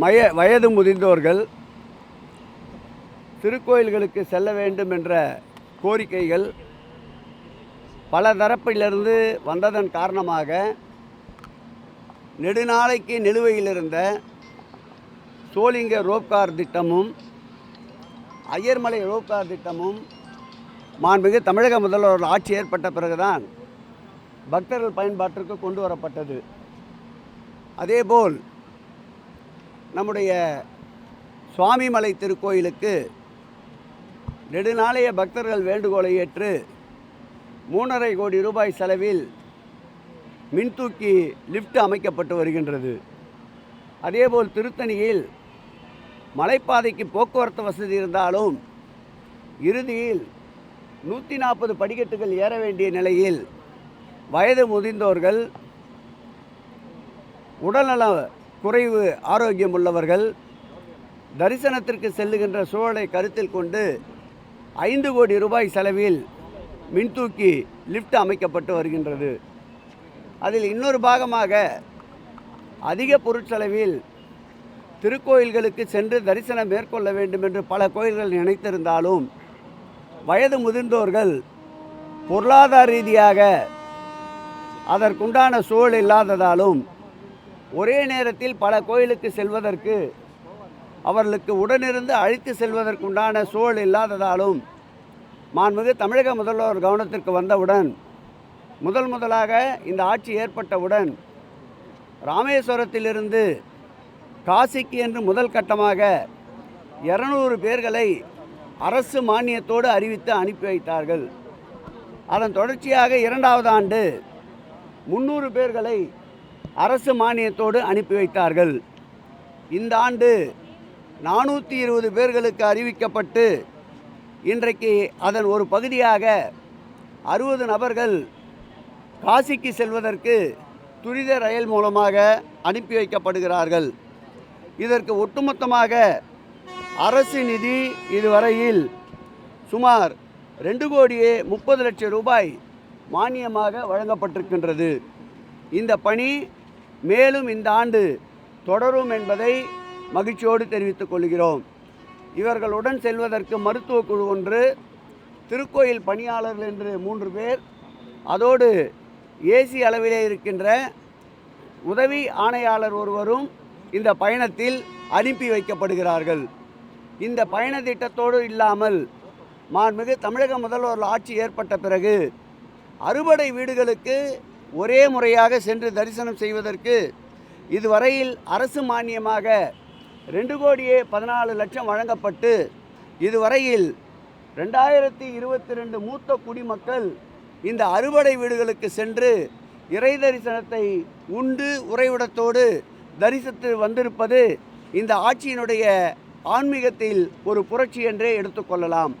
மய வயது முதிர்ந்தோர்கள் திருக்கோயில்களுக்கு செல்ல வேண்டும் என்ற கோரிக்கைகள் பல தரப்பிலிருந்து வந்ததன் காரணமாக நெடுநாளைக்கு நிலுவையில் இருந்த சோளிங்க ரோப்கார் திட்டமும் ஐயர்மலை ரோப்கார் திட்டமும் மாண்புமிகு தமிழக முதல்வர் ஆட்சி ஏற்பட்ட பிறகுதான் பக்தர்கள் பயன்பாட்டிற்கு கொண்டு வரப்பட்டது. அதேபோல் நம்முடைய சுவாமிமலை திருக்கோயிலுக்கு நெடுநாளைய பக்தர்கள் வேண்டுகோளை ஏற்று மூணரை கோடி ரூபாய் செலவில் மின்தூக்கி லிஃப்ட் அமைக்கப்பட்டு வருகின்றது. அதேபோல் திருத்தணியில் மலைப்பாதைக்கு போக்குவரத்து வசதி இருந்தாலும் இறுதியில் நூற்றி நாற்பது படிக்கட்டுகள் ஏற வேண்டிய நிலையில் வயது முதிர்ந்தோர்கள் உடல்நல குறைவு ஆரோக்கியம் உள்ளவர்கள் தரிசனத்திற்கு செல்லுகின்ற சூழலை கருத்தில் கொண்டு ஐந்து கோடி ரூபாய் செலவில் மின்தூக்கி லிஃப்ட் அமைக்கப்பட்டு வருகின்றது. அதில் இன்னொரு பாகமாக அதிக பொருட்செலவில் திருக்கோயில்களுக்கு சென்று தரிசனம் மேற்கொள்ள வேண்டும் என்று பல கோயில்கள் நினைத்திருந்தாலும் வயது முதிர்ந்தோர்கள் பொருளாதார ரீதியாக அதற்குண்டான சூழல் இல்லாததாலும் ஒரே நேரத்தில் பல கோயிலுக்கு செல்வதற்கு அவர்களுக்கு உடனிருந்து அழைத்து செல்வதற்குண்டான சூழல் இல்லாததாலும் மாண்புமிகு தமிழக முதல்வர் கவனத்திற்கு வந்தவுடன் முதல் முதலாக இந்த ஆட்சி ஏற்பட்டவுடன் ராமேஸ்வரத்திலிருந்து காசிக்கு என்று முதல் கட்டமாக இரநூறு பேர்களை அரசு மானியத்தோடு அறிவித்து அனுப்பி வைத்தார்கள். அதன் தொடர்ச்சியாக இரண்டாவது ஆண்டு முந்நூறு பேர்களை அரசு மானியத்தோடு அனுப்பி வைத்தார்கள். இந்த ஆண்டு நானூற்றி இருபது பேர்களுக்கு அறிவிக்கப்பட்டு இன்றைக்கு அதன் ஒரு பகுதியாக அறுபது நபர்கள் காசிக்கு செல்வதற்கு துரித ரயில் மூலமாக அனுப்பி வைக்கப்படுகிறார்கள். இதற்கு ஒட்டுமொத்தமாக அரசு நிதி இதுவரையில் சுமார் ரெண்டு கோடியே முப்பது லட்சம் ரூபாய் மானியமாக வழங்கப்பட்டிருக்கின்றது. இந்த பணி மேலும் இந்த ஆண்டு தொடரும் என்பதை மகிழ்ச்சியோடு தெரிவித்துக் கொள்கிறோம். இவர்களுடன் செல்வதற்கு மருத்துவ குழு ஒன்று திருக்கோயில் பணியாளர்கள் என்று மூன்று பேர் அதோடு ஏசி அளவிலே இருக்கின்ற உதவி ஆணையாளர் ஒருவரும் இந்த பயணத்தில் அனுப்பி வைக்கப்படுகிறார்கள். இந்த பயண திட்டத்தோடு இல்லாமல் மாண்புமிகு தமிழக முதல்வர் ஆட்சி ஏற்பட்ட பிறகு அறுபடை வீடுகளுக்கு ஒரே முறையாக சென்று தரிசனம் செய்வதற்கு இதுவரையில் அரசு மானியமாக ரெண்டு கோடியே பதினாலு லட்சம் வழங்கப்பட்டு இதுவரையில் ரெண்டாயிரத்தி இருபத்தி ரெண்டு மூத்த குடிமக்கள் இந்த அறுபடை வீடுகளுக்கு சென்று இறை தரிசனத்தை உண்டு உறைவிடத்தோடு தரிசித்து வந்திருப்பது இந்த ஆட்சியினுடைய ஆன்மீகத்தில் ஒரு புரட்சி என்றே எடுத்துக்கொள்ளலாம்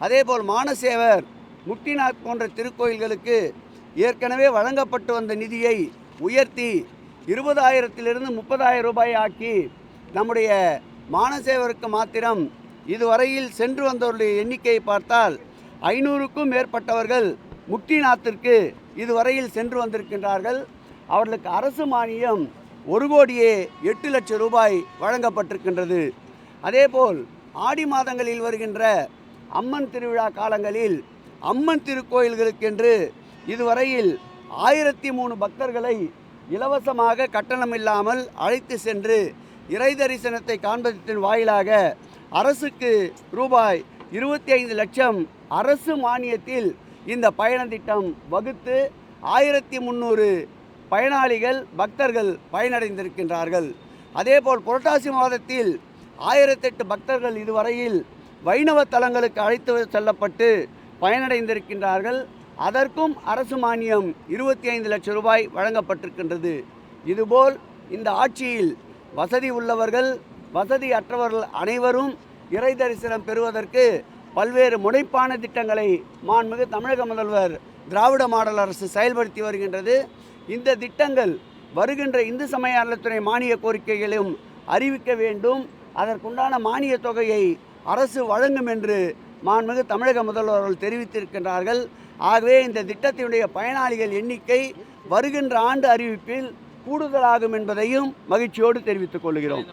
அதேபோல் மானசேவர் முக்திநாத் போன்ற திருக்கோயில்களுக்கு ஏற்கனவே வழங்கப்பட்டு வந்த நிதியை உயர்த்தி இருபதாயிரத்திலிருந்து முப்பதாயிரம் ரூபாய் ஆக்கி நம்முடைய மானசேவருக்கு மாத்திரம் இதுவரையில் சென்று வந்தவருடைய எண்ணிக்கையை பார்த்தால் ஐநூறுக்கும் மேற்பட்டவர்கள் முக்திநாத்திற்கு இதுவரையில் சென்று வந்திருக்கின்றார்கள். அவர்களுக்கு அரசு மானியம் ஒரு கோடியே எட்டு லட்சம் ரூபாய் வழங்கப்பட்டிருக்கின்றது. அதேபோல் ஆடி மாதங்களில் வருகின்ற அம்மன் திருவிழா காலங்களில் அம்மன் திருக்கோயில்களுக்கென்று இதுவரையில் ஆயிரத்தி மூணு பக்தர்களை இலவசமாக கட்டணமில்லாமல் அழைத்து சென்று இறை தரிசனத்தை காண்பதத்தின் வாயிலாக அரசுக்கு ரூபாய் இருபத்தி ஐந்து லட்சம் அரசு மானியத்தில் இந்த பயண திட்டம் வகுத்து ஆயிரத்தி முந்நூறு பயனாளிகள் பக்தர்கள் பயனடைந்திருக்கின்றார்கள். அதேபோல் புரட்டாசி மாதத்தில் ஆயிரத்தெட்டு பக்தர்கள் இதுவரையில் வைணவ தலங்களுக்கு அழைத்து செல்லப்பட்டு பயனடைந்திருக்கின்றார்கள். அதற்கும் அரசு மானியம் இருபத்தி ஐந்து லட்சம் ரூபாய் வழங்கப்பட்டிருக்கின்றது. இதுபோல் இந்த ஆட்சியில் வசதி உள்ளவர்கள் வசதி அற்றவர்கள் அனைவரும் இறை தரிசனம் பெறுவதற்கு பல்வேறு முனைப்பான திட்டங்களை மாண்புமிகு தமிழக முதல்வர் திராவிட மாடல் அரசு செயல்படுத்தி வருகின்றது. இந்த திட்டங்கள் வருகின்ற இந்து சமய அறத்துறை மானிய கோரிக்கைகளையும் அறிவிக்க வேண்டும். அதற்குண்டான மானிய தொகையை அரசு வழங்கும் என்று மாண்புமிகு தமிழக முதல்வர்கள் தெரிவித்திருக்கின்றார்கள். ஆகவே இந்த திட்டத்தினுடைய பயனாளிகள் எண்ணிக்கை வருகின்ற ஆண்டு அறிவிப்பில் கூடுதலாகும் என்பதையும் மகிழ்ச்சியோடு தெரிவித்துக் கொள்கிறோம்.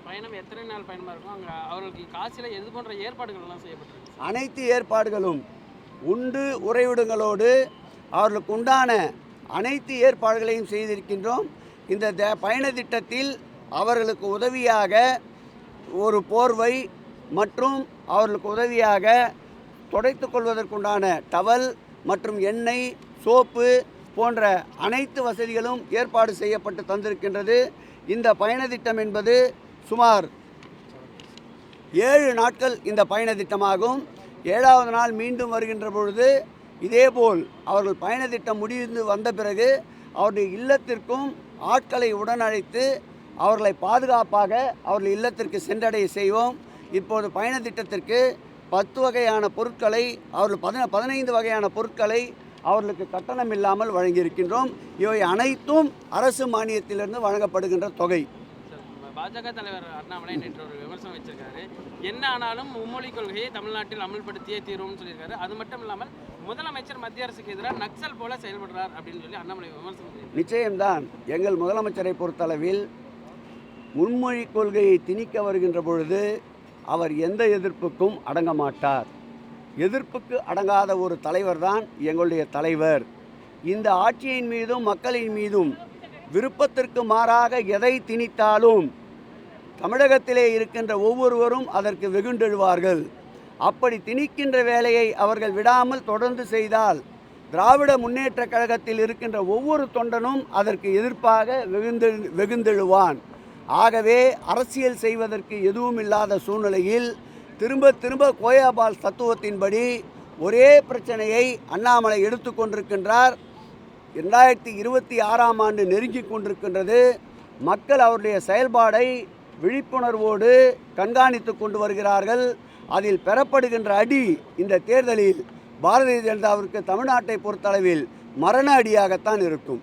அனைத்து ஏற்பாடுகளும் உண்டு உறைவிடங்களோடு அவர்களுக்கு உண்டான அனைத்து ஏற்பாடுகளையும் செய்திருக்கின்றோம். இந்த பயண திட்டத்தில் அவர்களுக்கு உதவியாக ஒரு போர்வை மற்றும் அவர்களுக்கு உதவியாக துடைத்துக் கொள்வதற்குண்டான டவல் மற்றும் எண்ணெய் சோப்பு போன்ற அனைத்து வசதிகளும் ஏற்பாடு செய்யப்பட்டு தந்திருக்கின்றது. இந்த பயண திட்டம் என்பது சுமார் ஏழு நாட்கள் இந்த பயண திட்டமாகும் ஏழாவது நாள் மீண்டும் வருகின்ற பொழுது இதேபோல் அவர்கள் பயண திட்டம் முடிந்து வந்த பிறகு அவருடைய இல்லத்திற்கும் ஆட்களை உடன் அழைத்து அவர்களை பாதுகாப்பாக அவர்கள் இல்லத்திற்கு சென்றடைய செய்வோம். இப்போது பயண திட்டத்திற்கு பத்து வகையான பொருட்களை அவர்கள் பதின பதினைந்து வகையான பொருட்களை அவர்களுக்கு கட்டணம் இல்லாமல் வழங்கியிருக்கின்றோம். இவை அனைத்தும் அரசு மானியத்திலிருந்து வழங்கப்படுகின்ற தொகை. பாஜக தலைவர் அண்ணாமலை நேற்று ஒரு விமர்சனம் வச்சிருக்காரு. என்ன ஆனாலும் மும்மொழி கொள்கையை தமிழ்நாட்டில் அமல்படுத்தியே தீரும்னு சொல்லியிருக்காரு. அது மட்டும் இல்லாமல் முதலமைச்சர் மத்திய அரசுக்கு எதிராக நக்சல் போல செயல்படுறார் அப்படின்னு சொல்லி அண்ணாமலை விமர்சனம். நிச்சயம்தான் எங்கள் முதலமைச்சரை பொறுத்தளவில் முன்மொழி கொள்கையை திணிக்க வருகின்ற பொழுது அவர் எந்த எதிர்ப்புக்கும் அடங்க மாட்டார் எதிர்ப்புக்கு அடங்காத ஒரு தலைவர் தான் எங்களுடைய தலைவர். இந்த ஆட்சியின் மீதும் மக்களின் மீதும் விருப்பத்திற்கு மாறாக எதை திணித்தாலும் தமிழகத்திலே இருக்கின்ற ஒவ்வொருவரும் அதற்கு வெகுண்டெழுவார்கள். அப்படி திணிக்கின்ற வேலையை அவர்கள் விடாமல் தொடர்ந்து செய்தால் திராவிட முன்னேற்றக் கழகத்தில் இருக்கின்ற ஒவ்வொரு தொண்டனும் அதற்கு எதிர்ப்பாக வெகுந்தெழு வெகுந்தெழுவான். ஆகவே அரசியல் செய்வதற்கு எதுவும் இல்லாத சூழ்நிலையில் திரும்ப திரும்ப கோயாபால் தத்துவத்தின்படி ஒரே பிரச்சனையை அண்ணாமலை எடுத்துக்கொண்டிருக்கின்றார் ரெண்டாயிரத்தி இருபத்தி ஆறாம் ஆண்டு நெருங்கி கொண்டிருக்கின்றது. மக்கள் அவருடைய செயல்பாடை விழிப்புணர்வோடு கண்காணித்து கொண்டு வருகிறார்கள். அதில் பெறப்படுகின்ற அடி இந்த தேர்தலில் பாரதிய ஜனதாவிற்கு தமிழ்நாட்டை பொறுத்தளவில் மரண அடியாகத்தான் இருக்கும்.